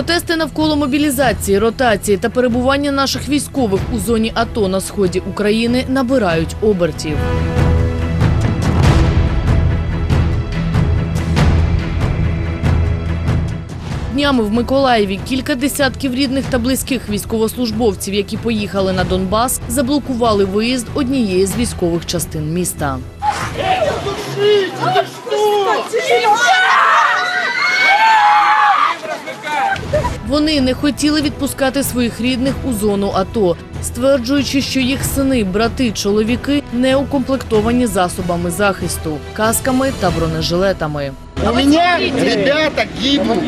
Протести навколо мобілізації, ротації та перебування наших військових у зоні АТО на сході України набирають обертів. Днями в Миколаєві кілька десятків рідних та близьких військовослужбовців, які поїхали на Донбас, заблокували виїзд однієї з військових частин міста. Вони не хотіли відпускати своїх рідних у зону АТО, стверджуючи, що їх сини, брати, чоловіки не укомплектовані засобами захисту, касками та бронежилетами. У меня ребята гибнут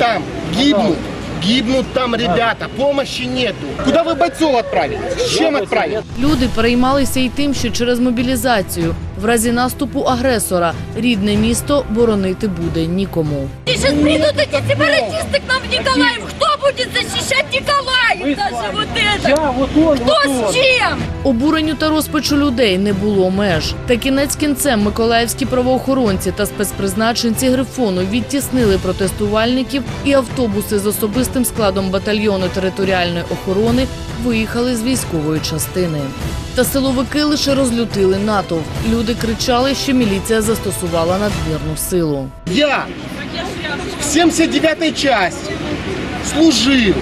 там, гибнут. Гибнут там ребята, помощи нету. Куда вы бойцов отправили? С чем отправили? Люди переймалися й тим, що через мобілізацію в разі наступу агресора рідне місто боронити буде нікому Сейчас придут эти сепаратисты к нам в Николаев. Кто будет защищать Николаев? Даже вот это. Кто с чем? Обуренню та розпачу людей не було меж. Та кінець кінцем миколаївські правоохоронці та спецпризначенці Грифону відтіснили протестувальників і автобуси з особистим складом батальйону територіальної охорони виїхали з військової частини. Та силовики лише розлютили натовп. Люди кричали, що міліція застосувала надмірну силу. Я в 79-й части служил.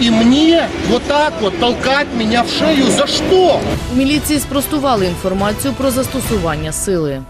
І мені отак от вот толкать меня в шею за що? У міліції спростували інформацію про застосування сили.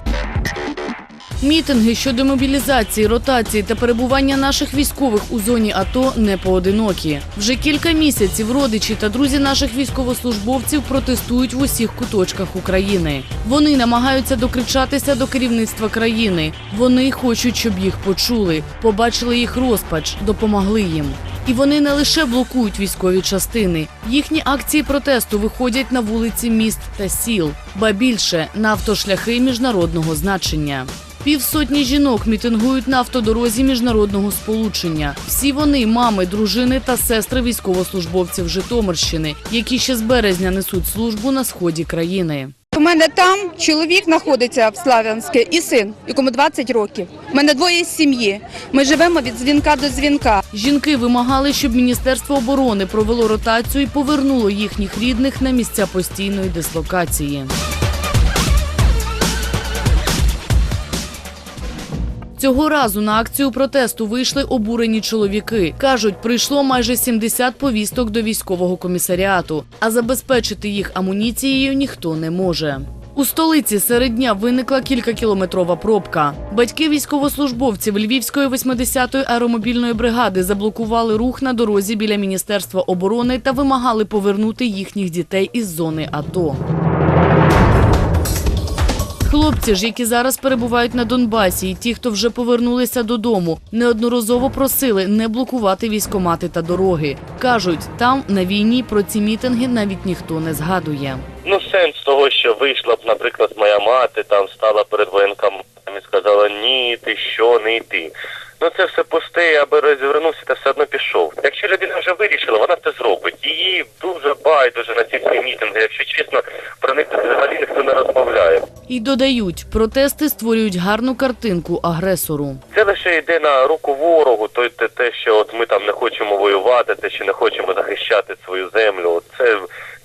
Мітинги щодо мобілізації, ротації та перебування наших військових у зоні АТО не поодинокі. Вже кілька місяців родичі та друзі наших військовослужбовців протестують в усіх куточках України. Вони намагаються докричатися до керівництва країни. Вони хочуть, щоб їх почули, побачили їх розпач, допомогли їм. І вони не лише блокують військові частини. Їхні акції протесту виходять на вулиці міст та сіл, ба більше на автошляхи міжнародного значення. Півсотні жінок мітингують на автодорозі міжнародного сполучення. Всі вони мами, дружини та сестри військовослужбовців Житомирщини, які ще з березня несуть службу на сході країни. У мене там чоловік знаходиться в Славянське і син, якому 20 років. У мене двоє з сім'ї. Ми живемо від дзвінка до дзвінка. Жінки вимагали, щоб Міністерство оборони провело ротацію і повернуло їхніх рідних на місця постійної дислокації. Цього разу на акцію протесту вийшли обурені чоловіки. Кажуть, прийшло майже 70 повісток до військового комісаріату, а забезпечити їх амуніцією ніхто не може. У столиці серед дня виникла кількакілометрова пробка. Батьки військовослужбовців Львівської 80-ї аеромобільної бригади заблокували рух на дорозі біля Міністерства оборони та вимагали повернути їхніх дітей із зони АТО. Хлопці ж, які зараз перебувають на Донбасі, і ті, хто вже повернулися додому, неодноразово просили не блокувати військомати та дороги. кажуть, там на війні про ці мітинги навіть ніхто не згадує. Ну, сенс того, що вийшла б, наприклад, моя мати, там стала перед воєнкоматом і сказала ні, ти що, не йти. Ну це все пусте, я би розвернувся та все одно пішов. Якщо людина вже вирішила, вона це зробить. Її дуже байдуже на ці всі мітинги. Якщо чесно, про них взагалі ніхто не розмовляє. І додають, протести створюють гарну картинку агресору. Це лише йде на руку ворогу, то те, те, що от ми там не хочемо воювати, те, що не хочемо захищати свою землю. Це,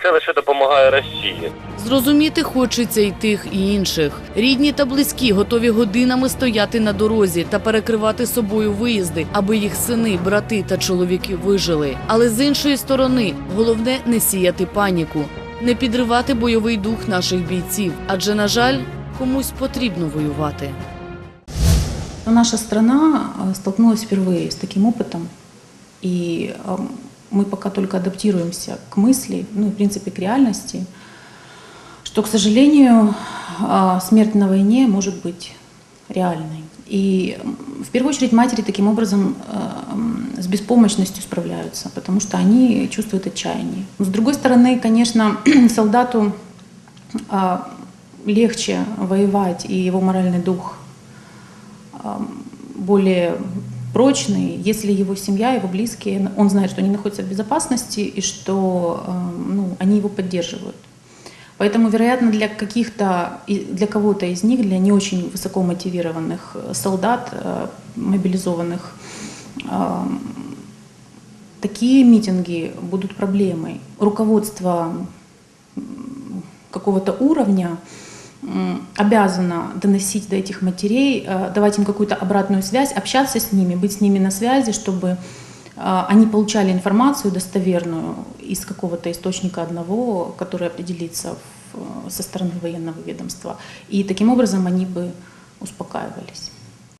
це лише допомагає Росії. Зрозуміти хочеться й тих, і інших. Рідні та близькі готові годинами стояти на дорозі та перекривати собою виїзди, аби їх сини, брати та чоловіки вижили. Але з іншої сторони, головне не сіяти паніку, не підривати бойовий дух наших бійців. Адже, на жаль, комусь потрібно воювати. Наша страна э, столкнулась впервые с таким опытом, и э, Мы пока только адаптируемся к мысли, ну в принципе к реальности, что, к сожалению, э, смерть на войне может быть реальной. И в первую очередь матери таким образом м, с беспомощностью справляются, потому что они чувствуют отчаяние. С другой стороны, конечно, солдату а, легче воевать, и его моральный дух более прочный, если его семья, его близкие, он знает, что они находятся в безопасности и что ам, ну, они его поддерживают. Поэтому, вероятно, для каких-то, для кого-то из них, для не очень высоко мотивированных э, солдат, э, мобилизованных, ам, такие митинги будут проблемой. Руководство какого-то уровня м, обязано доносить до этих матерей, э, давать им какую-то обратную связь, общаться с ними, быть с ними на связи, чтобы э, они получали информацию достоверную из какого-то источника одного, который определится в- со стороны военного ведомства. И таким образом они бы успокаивались.